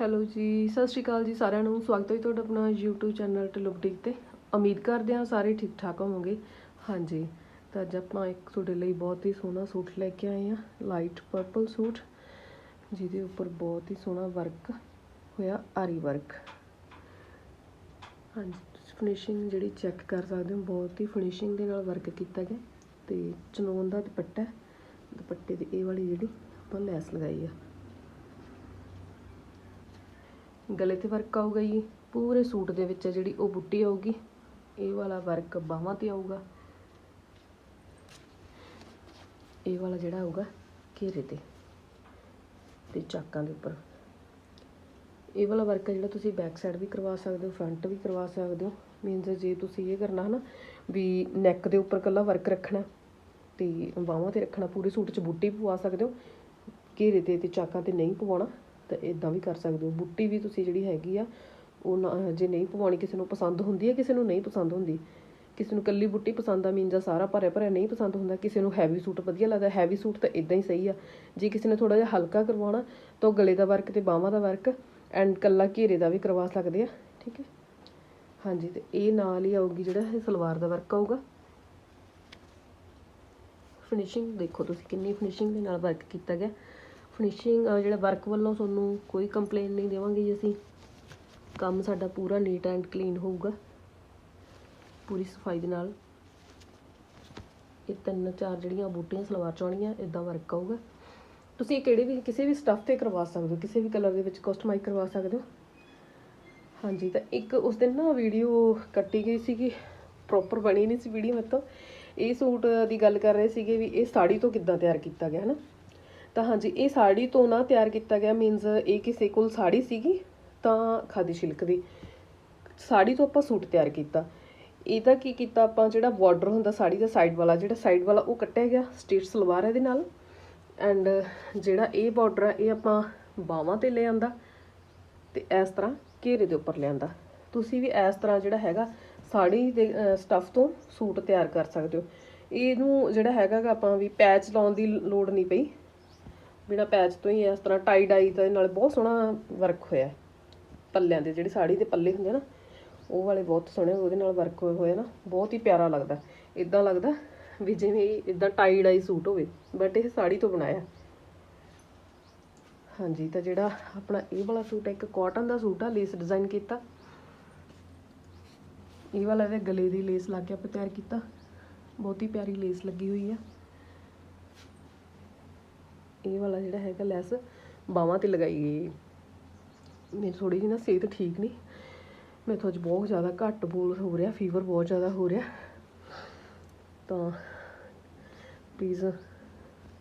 Hello ਜੀ, ਸਤਿ ਸ਼੍ਰੀ ਅਕਾਲ ਜੀ ਸਾਰਿਆਂ ਨੂੰ। ਸਵਾਗਤ ਹੈ ਜੀ ਤੁਹਾਡਾ ਆਪਣਾ YouTube ਚੈਨਲ ਟਲੂ ਤੇ। ਉਮੀਦ ਕਰਦੇ ਹਾਂ ਸਾਰੇ ਠੀਕ ਠਾਕ ਹੋਵੋਗੇ। ਹਾਂਜੀ, ਤਾਂ ਅੱਜ ਆਪਾਂ ਇੱਕ ਤੁਹਾਡੇ ਲਈ ਬਹੁਤ ਹੀ ਸੋਹਣਾ ਸੂਟ ਲੈ ਕੇ ਆਏ ਹਾਂ ਲਾਈਟ ਪਰਪਲ ਸੂਟ, ਜਿਹਦੇ ਉੱਪਰ ਬਹੁਤ ਹੀ ਸੋਹਣਾ ਵਰਕ ਹੋਇਆ, ਆਰੀ ਵਰਕ ਹਾਂਜੀ, ਤੁਸੀਂ ਫਿਨਿਸ਼ਿੰਗ ਜਿਹੜੀ ਚੈੱਕ ਕਰ ਸਕਦੇ ਹੋ, ਬਹੁਤ ਹੀ ਫਿਨਿਸ਼ਿੰਗ ਦੇ ਨਾਲ ਵਰਕ ਕੀਤਾ ਗਿਆ। ਤੇ ਚਨੋਨ ਦਾ ਦੁਪੱਟਾ ਦੁਪੱਟੇ ਦੀ ਇਹ ਵਾਲੀ ਜਿਹੜੀ ਆਪਾਂ ਲੈਸ ਲਗਾਈ ਆ। ਗਲੇ ਤੇ ਵਰਕ ਆਊਗਾ ਜੀ। ਪੂਰੇ ਸੂਟ ਦੇ ਵਿੱਚ ਜਿਹੜੀ ਉਹ ਬੁੱਟੀ ਆਊਗੀ। ਇਹ ਵਾਲਾ ਵਰਕ ਬਾਹਾਂ ਤੇ ਆਊਗਾ। ਇਹ ਵਾਲਾ ਜਿਹੜਾ ਆਊਗਾ ਘੇਰੇ ਤੇ ਤੇ ਚਾਕਾਂ ਦੇ ਉੱਪਰ। ਇਹ ਵਾਲਾ ਵਰਕ ਹੈ ਜਿਹੜਾ ਤੁਸੀਂ ਬੈਕ ਸਾਈਡ ਵੀ ਕਰਵਾ ਸਕਦੇ ਹੋ ਫਰੰਟ ਵੀ ਕਰਵਾ ਸਕਦੇ ਹੋ। ਮੀਨਸ ਜੇ ਤੁਸੀਂ ਇਹ ਕਰਨਾ ਹਨਾ ਵੀ ਨੈਕ ਦੇ ਉੱਪਰ ਕੱਲਾ ਵਰਕ ਰੱਖਣਾ ਤੇ ਬਾਹਾਂ ਤੇ ਰੱਖਣਾ, ਪੂਰੇ ਸੂਟ 'ਚ ਬੁੱਟੀ ਪਵਾ ਸਕਦੇ ਹੋ। ਘੇਰੇ ਤੇ ਤੇ ਚਾਕਾਂ ਤੇ ਨਹੀਂ ਪਵਾਉਣਾ। ਤਾਂ ਇਦਾਂ ਵੀ ਕਰ ਸਕਦੇ ਹੋ। ਬੁੱਟੀ ਵੀ ਤੁਸੀਂ ਜਿਹੜੀ ਹੈਗੀ ਆ, ਉਹ ਨਾ- ਜੇ ਨਹੀਂ ਪਵਾਉਣੀ ਕਿਸੇ ਨੂੰ ਪਸੰਦ ਹੁੰਦੀ ਹੈ, ਕਿਸੇ ਨੂੰ ਨਹੀਂ ਪਸੰਦ ਹੁੰਦੀ। ਕਿਸੇ ਨੂੰ ਕੱਲੀ ਬੁੱਟੀ ਪਸੰਦ ਆ ਮੀਨਸ ਆ ਸਾਰਾ ਭਰਿਆ ਭਰਿਆ ਨਹੀਂ ਪਸੰਦ ਹੁੰਦਾ, ਕਿਸੇ ਨੂੰ ਹੈਵੀ ਸੂਟ ਵਧੀਆ ਲੱਗਦਾ। ਹੈਵੀ ਸੂਟ ਤਾਂ ਇਦਾਂ ਹੀ ਸਹੀ ਆ। ਜੇ ਕਿਸੇ ਨੇ ਥੋੜਾ ਜਿਹਾ ਹਲਕਾ ਕਰਵਾਉਣਾ, ਤਾਂ ਉਹ ਗਲੇ ਦਾ ਵਰਕ ਤੇ ਬਾਹਾਂ ਦਾ ਵਰਕ ਐਂਡ ਕੱਲਾ ਘੇਰੇ ਦਾ ਵੀ ਕਰਵਾ ਸਕਦੇ ਆ, ਠੀਕ ਹੈ? ਹਾਂਜੀ, ਤੇ ਇਹ ਨਾਲ ਹੀ ਆਊਗੀ ਜਿਹੜਾ ਇਹ ਸਲਵਾਰ ਦਾ ਵਰਕ ਆਊਗਾ। ਫਿਨਿਸ਼ਿੰਗ ਦੇਖੋ ਤੁਸੀਂ ਕਿੰਨੀ ਫਿਨਿਸ਼ਿੰਗ ਦੇ ਨਾਲ ਵਰਕ ਕੀਤਾ ਗਿਆ। ਫਿਨਿਸ਼ਿੰਗ ਜਿਹੜਾ ਵਰਕ ਵੱਲੋਂ ਤੁਹਾਨੂੰ ਕੋਈ ਕੰਪਲੇਨ ਨਹੀਂ ਦੇਵਾਂਗੇ ਜੀ ਅਸੀਂ। ਕੰਮ ਸਾਡਾ ਪੂਰਾ ਨੀਟ ਐਂਡ ਕਲੀਨ ਹੋਊਗਾ। ਪੂਰੀ ਸਫ਼ਾਈ ਦੇ ਨਾਲ। ਇਹ ਤਿੰਨ ਚਾਰ ਜਿਹੜੀਆਂ ਬੂਟੀਆਂ, ਸਲਵਾਰ ਚਾਉਣੀਆਂ ਇਦਾਂ ਵਰਕ ਆਊਗਾ। ਤੁਸੀਂ ਇਹ ਕਿਹੜੇ ਵੀ, ਕਿਸੇ ਵੀ ਸਟੱਫ ਤੇ ਕਰਵਾ ਸਕਦੇ ਹੋ? ਕਿਸੇ ਵੀ ਕਲਰ ਦੇ ਵਿੱਚ ਕਸਟਮਾਈਜ਼ ਕਰਵਾ ਸਕਦੇ ਹੋ? ਹਾਂਜੀ, ਤਾਂ ਇੱਕ ਉਸ ਦਿਨ ਨਾ ਵੀਡੀਓ ਕੱਟੀ ਗਈ ਸੀਗੀ। ਪ੍ਰੋਪਰ ਬਣੀ ਨਹੀਂ ਸੀ ਵੀਡੀਓ ਮਤਲਬ ਇਹ ਸੂਟ ਦੀ ਗੱਲ ਕਰ ਰਹੇ ਸੀਗੇ ਵੀ ਇਹ ਸਾੜੀ ਤੋਂ ਕਿੱਦਾਂ ਤਿਆਰ ਕੀਤਾ ਗਿਆ ਹੈ ਨਾ ਤਾਂ ਹਾਂਜੀ, ਇਹ ਸਾੜੀ ਤੋਂ ਨਾ ਤਿਆਰ ਕੀਤਾ ਗਿਆ ਮੀਨਸ ਇਹ ਕਿਸੇ ਕੋਲ ਸਾੜੀ ਸੀਗੀ ਤਾਂ ਖਾਦੀ ਸਿਲਕ ਦੀ। ਸਾੜੀ ਤੋਂ ਆਪਾਂ ਸੂਟ ਤਿਆਰ ਕੀਤਾ। ਇਹਦਾ ਕੀ ਕੀਤਾ ਆਪਾਂ, ਜਿਹੜਾ ਬਾਰਡਰ ਹੁੰਦਾ ਸਾੜੀ ਦਾ ਸਾਈਡ ਵਾਲਾ, ਜਿਹੜਾ ਸਾਈਡ ਵਾਲਾ ਉਹ ਕੱਟਿਆ ਗਿਆ ਸਟੇਟ ਸਲਵਾਰ ਇਹਦੇ ਨਾਲ। ਐਂਡ ਜਿਹੜਾ ਇਹ ਬਾਰਡਰ ਆ, ਇਹ ਆਪਾਂ ਬਾਹਾਂ ਤੇ ਲੈ ਆਂਦਾ ਤੇ ਇਸ ਤਰ੍ਹਾਂ ਘੇਰੇ ਦੇ ਉੱਪਰ ਲਿਆਂਦਾ। ਤੁਸੀਂ ਵੀ ਇਸ ਤਰ੍ਹਾਂ ਜਿਹੜਾ ਹੈਗਾ ਸਾੜੀ ਦੇ ਸਟੱਫ ਤੋਂ ਸੂਟ ਤਿਆਰ ਕਰ ਸਕਦੇ ਹੋ। ਇਹਨੂੰ ਜਿਹੜਾ ਹੈਗਾ ਆਪਾਂ ਵੀ ਪੈਚ ਲਾਉਣ ਦੀ ਲੋੜ ਨਹੀਂ ਪਈ। ਬਿਨਾ ਪੈਚ ਤੋਂ ਹੀ ਇਸ ਤਰ੍ਹਾਂ ਟਾਈ ਡਾਈ ਦੇ ਨਾਲ ਬਹੁਤ ਸੋਹਣਾ ਵਰਕ ਹੋਇਆ ਪੱਲਿਆਂ ਦੇ ਜਿਹੜੇ ਸਾੜੀ ਦੇ ਪੱਲੇ ਹੁੰਦੇ ਨਾ, ਉਹ ਵਾਲੇ ਬਹੁਤ ਸੋਹਣੇ ਉਹਦੇ ਨਾਲ ਵਰਕ ਹੋਏ ਹੋਏ ਨਾ, ਬਹੁਤ ਹੀ ਪਿਆਰਾ ਲੱਗਦਾ। ਇਦਾਂ ਲੱਗਦਾ ਵੀ ਜਿਵੇਂ ਇਦਾਂ ਟਾਈ ਡਾਈ ਸੂਟ ਹੋਵੇ ਬਟ ਇਹ ਸਾੜੀ ਤੋਂ ਬਣਾਇਆ। ਹਾਂਜੀ, ਤਾਂ ਜਿਹੜਾ ਆਪਣਾ ਇਹ ਵਾਲਾ ਸੂਟ ਹੈ, ਇੱਕ ਕਾਟਨ ਦਾ ਸੂਟ ਆ ਲੇਸ ਡਿਜ਼ਾਈਨ ਕੀਤਾ। ਇਹ ਵਾਲਾ ਇਹਦੇ ਗਲੇ ਦੀ ਲੇਸ ਲਾ ਕੇ ਆਪਾਂ ਤਿਆਰ ਕੀਤਾ। ਬਹੁਤ ਹੀ ਪਿਆਰੀ ਲੇਸ ਲੱਗੀ ਹੋਈ ਆ। ਇਹ ਵਾਲਾ ਜਿਹੜਾ ਹੈਗਾ ਲੈਸ ਬਾਹਾਂ ਤੇ ਲਗਾਈ ਗਈ ਮੇਰੀ ਥੋੜੀ ਜਿਹੀ ਨਾ ਸਿਹਤ ਠੀਕ ਨਹੀਂ। ਮੈਥੋਂ ਅੱਜ ਬਹੁਤ ਜ਼ਿਆਦਾ ਘੱਟ ਬੋਲ ਹੋ ਰਿਹਾ ਫੀਵਰ ਬਹੁਤ ਜ਼ਿਆਦਾ ਹੋ ਰਿਹਾ। ਤਾਂ ਪਲੀਜ਼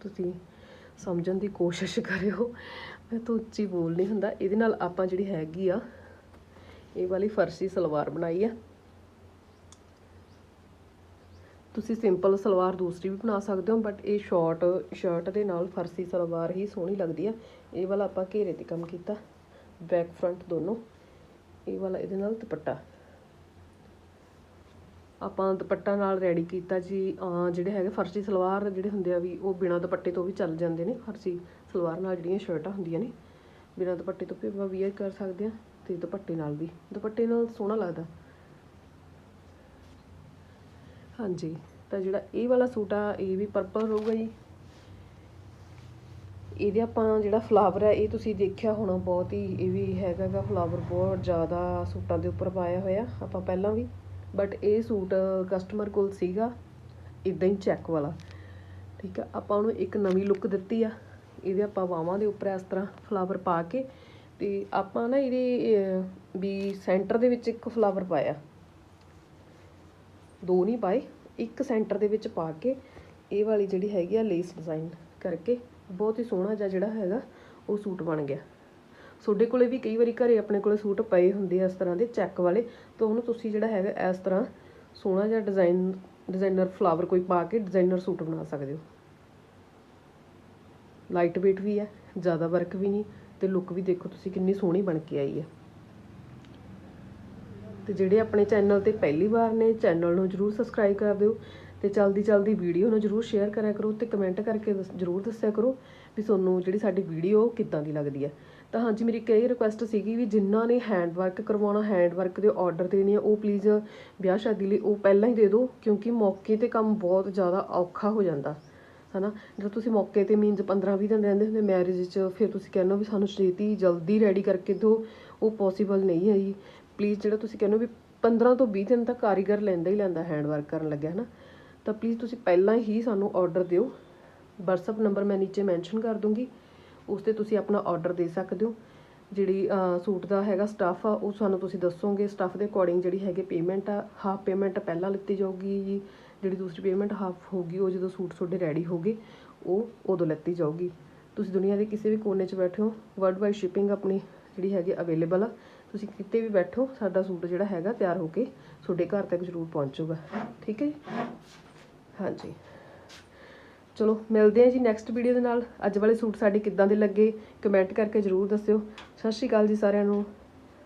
ਤੁਸੀਂ ਸਮਝਣ ਦੀ ਕੋਸ਼ਿਸ਼ ਕਰਿਓ। ਮੈਂ ਤਾਂ ਉੱਚੀ ਬੋਲ ਨਹੀਂ ਹੁੰਦਾ। ਇਹਦੇ ਨਾਲ ਆਪਾਂ ਜਿਹੜੀ ਹੈਗੀ ਆ, ਇਹ ਵਾਲੀ ਫਰਸੀ ਸਲਵਾਰ ਬਣਾਈ ਆ। ਤੁਸੀਂ ਸਿੰਪਲ ਸਲਵਾਰ ਦੂਸਰੀ ਵੀ ਬਣਾ ਸਕਦੇ ਹੋ ਬਟ ਇਹ ਸ਼ਾਰਟ ਸ਼ਰਟ ਦੇ ਨਾਲ ਫਰਸੀ ਸਲਵਾਰ ਹੀ ਸੋਹਣੀ ਲੱਗਦੀ ਆ। ਇਹ ਵਾਲਾ ਆਪਾਂ ਘੇਰੇ ਤੇ ਕੰਮ ਕੀਤਾ ਬੈਕ ਫਰੰਟ ਦੋਨੋਂ। ਇਹ ਵਾਲਾ ਇਹਦੇ ਨਾਲ ਦੁਪੱਟਾ। ਆਪਾਂ ਦੁਪੱਟਾ ਨਾਲ ਰੈਡੀ ਕੀਤਾ ਜੀ ਜਿਹੜੇ ਹੈਗੇ ਫਰਸੀ ਸਲਵਾਰ ਜਿਹੜੇ ਹੁੰਦੇ ਆ ਵੀ, ਉਹ ਬਿਨਾਂ ਦੁਪੱਟੇ ਤੋਂ ਵੀ ਚੱਲ ਜਾਂਦੇ ਨੇ। ਫਰਸੀ ਸਲਵਾਰ ਨਾਲ ਜਿਹੜੀਆਂ ਸ਼ਰਟਾਂ ਹੁੰਦੀਆਂ ਨੇ, ਬਿਨਾਂ ਦੁਪੱਟੇ ਤੋਂ ਵੀ ਆਪਾਂ ਵੀਅਰ ਕਰ ਸਕਦੇ ਆ, ਤੇ ਦੁਪੱਟੇ ਨਾਲ ਵੀ। ਦੁਪੱਟੇ ਨਾਲ ਸੋਹਣਾ ਲੱਗਦਾ। ਹਾਂਜੀ, ਤਾਂ ਜਿਹੜਾ ਇਹ ਵਾਲਾ ਸੂਟ ਆ, ਇਹ ਵੀ ਪਰਪਲ ਰਹੂਗਾ ਜੀ। ਇਹਦੇ ਆਪਾਂ ਜਿਹੜਾ ਫਲਾਵਰ ਹੈ ਇਹ ਤੁਸੀਂ ਦੇਖਿਆ ਹੋਣਾ ਬਹੁਤ ਹੀ, ਇਹ ਵੀ ਹੈਗਾ ਫਲਾਵਰ ਬਹੁਤ ਜ਼ਿਆਦਾ ਸੂਟਾਂ ਦੇ ਉੱਪਰ ਪਾਇਆ ਹੋਇਆ, ਆਪਾਂ ਪਹਿਲਾਂ ਵੀ। ਬਟ ਇਹ ਸੂਟ ਕਸਟਮਰ ਕੋਲ ਸੀਗਾ ਇਦਾਂ ਹੀ ਚੈੱਕ ਵਾਲਾ। ਠੀਕ ਆ, ਆਪਾਂ ਉਹਨੂੰ ਇੱਕ ਨਵੀਂ ਲੁੱਕ ਦਿੱਤੀ ਆ। ਇਹਦੇ ਆਪਾਂ ਬਾਹਾਂ ਦੇ ਉੱਪਰ ਇਸ ਤਰ੍ਹਾਂ ਫਲਾਵਰ ਪਾ ਕੇ, ਤੇ ਆਪਾਂ ਨਾ ਇਹਦੇ ਵੀ ਸੈਂਟਰ ਦੇ ਵਿੱਚ ਇੱਕ ਫਲਾਵਰ ਪਾਇਆ। ਦੋ ਨਹੀਂ ਪਾਏ, ਇੱਕ ਸੈਂਟਰ ਦੇ ਵਿੱਚ ਪਾ ਕੇ ਇਹ ਵਾਲੀ ਜਿਹੜੀ ਹੈਗੀ ਆ ਲੇਸ ਡਿਜ਼ਾਈਨ ਕਰਕੇ ਬਹੁਤ ਹੀ ਸੋਹਣਾ ਜਿਹਾ ਜਿਹੜਾ ਹੈਗਾ ਉਹ ਸੂਟ ਬਣ ਗਿਆ। ਤੁਹਾਡੇ ਕੋਲੇ ਵੀ ਕਈ ਵਾਰੀ ਘਰੇ ਆਪਣੇ ਕੋਲੇ ਸੂਟ ਪਏ ਹੁੰਦੇ ਆ ਇਸ ਤਰ੍ਹਾਂ ਦੇ ਚੈੱਕ ਵਾਲੇ, ਤਾਂ ਉਹਨੂੰ ਤੁਸੀਂ ਜਿਹੜਾ ਹੈਗਾ ਇਸ ਤਰ੍ਹਾਂ ਸੋਹਣਾ ਜਿਹਾ ਡਿਜ਼ਾਈਨ ਡਿਜ਼ਾਈਨਰ ਫਲਾਵਰ ਕੋਈ ਪਾ ਕੇ ਡਿਜ਼ਾਈਨਰ ਸੂਟ ਬਣਾ ਸਕਦੇ ਹੋ। ਲਾਈਟ weight ਵੀ ਹੈ, ਜ਼ਿਆਦਾ ਵਰਕ ਵੀ ਨਹੀਂ ਤੇ ਲੁੱਕ ਵੀ ਦੇਖੋ ਤੁਸੀਂ ਕਿੰਨੀ ਸੋਹਣੀ ਬਣ ਕੇ ਆਈ ਹੈ। ਤੇ ਜਿਹੜੇ ਆਪਣੇ ਚੈਨਲ ਤੇ ਪਹਿਲੀ ਵਾਰ ਨੇ, ਚੈਨਲ ਨੂੰ ਜਰੂਰ ਸਬਸਕ੍ਰਾਈਬ ਕਰ ਦਿਓ ਤੇ ਜਲਦੀ ਜਲਦੀ ਵੀਡੀਓ ਨੂੰ ਜਰੂਰ ਸ਼ੇਅਰ ਕਰਿਆ ਕਰੋ ਤੇ ਕਮੈਂਟ ਕਰਕੇ ਦੱਸ- ਜਰੂਰ ਦੱਸਿਆ ਕਰੋ ਵੀ ਤੁਹਾਨੂੰ ਜਿਹੜੀ ਸਾਡੀ ਵੀਡੀਓ ਕਿੱਦਾਂ ਦੀ ਲੱਗਦੀ ਹੈ। ਤਾਂ ਹਾਂਜੀ, ਮੇਰੀ ਇੱਕ ਇਹ ਰਿਕੁਐਸਟ ਸੀਗੀ ਵੀ ਜਿਨ੍ਹਾਂ ਨੇ ਹੈਂਡ ਵਰਕ ਕਰਵਾਉਣਾ ਹੈਂਡ ਵਰਕ ਦੇ ਆਰਡਰ ਦੇਣੇ ਆ, ਉਹ ਪਲੀਜ਼ ਵਿਆਹ ਸ਼ਾਦੀ ਲਈ ਉਹ ਪਹਿਲਾਂ ਹੀ ਦੇ ਦਿਓ, ਕਿਉਂਕਿ ਮੌਕੇ ਤੇ ਕੰਮ ਬਹੁਤ ਜ਼ਿਆਦਾ ਔਖਾ ਹੋ ਜਾਂਦਾ, ਹਨਾ? ਜਦੋਂ ਤੁਸੀਂ ਮੌਕੇ ਤੇ ਮੀਨਸ 15 20 ਦਿਨ ਰਹਿੰਦੇ ਹੁੰਦੇ ਮੈਰਿਜ 'ਚ ਫਿਰ ਤੁਸੀਂ ਕਹਿੰਦੇ ਹੋ ਵੀ ਸਾਨੂੰ ਛੇਤੀ ਜਲਦੀ ਰੈਡੀ ਕਰਕੇ ਦਿਓ, ਉਹ ਪੋਸੀਬਲ ਨਹੀਂ ਹੈ ਜੀ। ਪਲੀਜ਼ ਜਿਹੜਾ ਤੁਸੀਂ ਕਹਿੰਦੇ ਹੋ ਵੀ 15 ਤੋਂ 20 ਦਿਨ ਤੱਕ ਕਾਰੀਗਰ ਲੈਂਦਾ ਹੀ ਲੈਂਦਾ ਹੈਂਡ ਵਰਕ ਕਰਨ ਲੱਗਿਆ, ਹਨਾ? ਤਾਂ ਪਲੀਜ਼ ਤੁਸੀਂ ਪਹਿਲਾਂ ਹੀ ਸਾਨੂੰ ਆਰਡਰ ਦਿਓ। WhatsApp ਨੰਬਰ ਮੈਂ ਨੀਚੇ ਮੈਂਸ਼ਨ ਕਰ ਦੂੰਗੀ। ਉਸ ਤੇ ਤੁਸੀਂ ਆਪਣਾ ਆਰਡਰ ਦੇ ਸਕਦੇ ਹੋ। ਜਿਹੜੀ ਸੂਟ ਦਾ ਹੈਗਾ ਸਟਫ ਆ, ਉਹ ਸਾਨੂੰ ਤੁਸੀਂ ਦੱਸੋਗੇ। ਸਟਫ ਦੇ ਅਕੋਰਡਿੰਗ ਜਿਹੜੀ ਹੈਗੀ ਪੇਮੈਂਟ ਆ ਹਾਫ ਪੇਮੈਂਟ ਪਹਿਲਾਂ ਲਿੱਤੀ ਜਾਊਗੀ ਜੀ। ਜਿਹੜੀ ਦੂਸਰੀ ਪੇਮੈਂਟ ਹਾਫ ਹੋਊਗੀ, ਉਹ ਜਦੋਂ ਸੂਟ ਤੁਹਾਡੇ ਰੈਡੀ ਹੋਗੇ ਉਹ ਉਦੋਂ ਲਿੱਤੀ ਜਾਊਗੀ। ਤੁਸੀਂ ਦੁਨੀਆ ਦੇ ਕਿਸੇ ਵੀ ਕੋਨੇ 'ਚ ਬੈਠੇ ਹੋ ਵਰਲਡ ਵਾਈਡ ਸ਼ਿਪਿੰਗ ਆਪਣੀ ਜਿਹੜੀ ਹੈਗੀ ਅਵੇਲੇਬਲ ਆ ਤੁਸੀਂ ਕਿਤੇ ਵੀ ਬੈਠੋ, ਸਾਡਾ ਸੂਟ ਜਿਹੜਾ ਹੈਗਾ ਤਿਆਰ ਹੋ ਕੇ ਤੁਹਾਡੇ ਘਰ ਤੱਕ ਜ਼ਰੂਰ ਪਹੁੰਚੂਗਾ। ਠੀਕ ਹੈ ਜੀ? ਹਾਂਜੀ। ਚਲੋ, ਮਿਲਦੇ ਹਾਂ ਜੀ ਨੈਕਸਟ ਵੀਡੀਓ ਦੇ ਨਾਲ। ਅੱਜ ਵਾਲੇ ਸੂਟ ਸਾਡੇ ਕਿੱਦਾਂ ਦੇ ਲੱਗੇ ਕਮੈਂਟ ਕਰਕੇ ਜਰੂਰ ਦੱਸਿਓ। ਸਤਿ ਸ਼੍ਰੀ ਅਕਾਲ ਜੀ ਸਾਰਿਆਂ ਨੂੰ।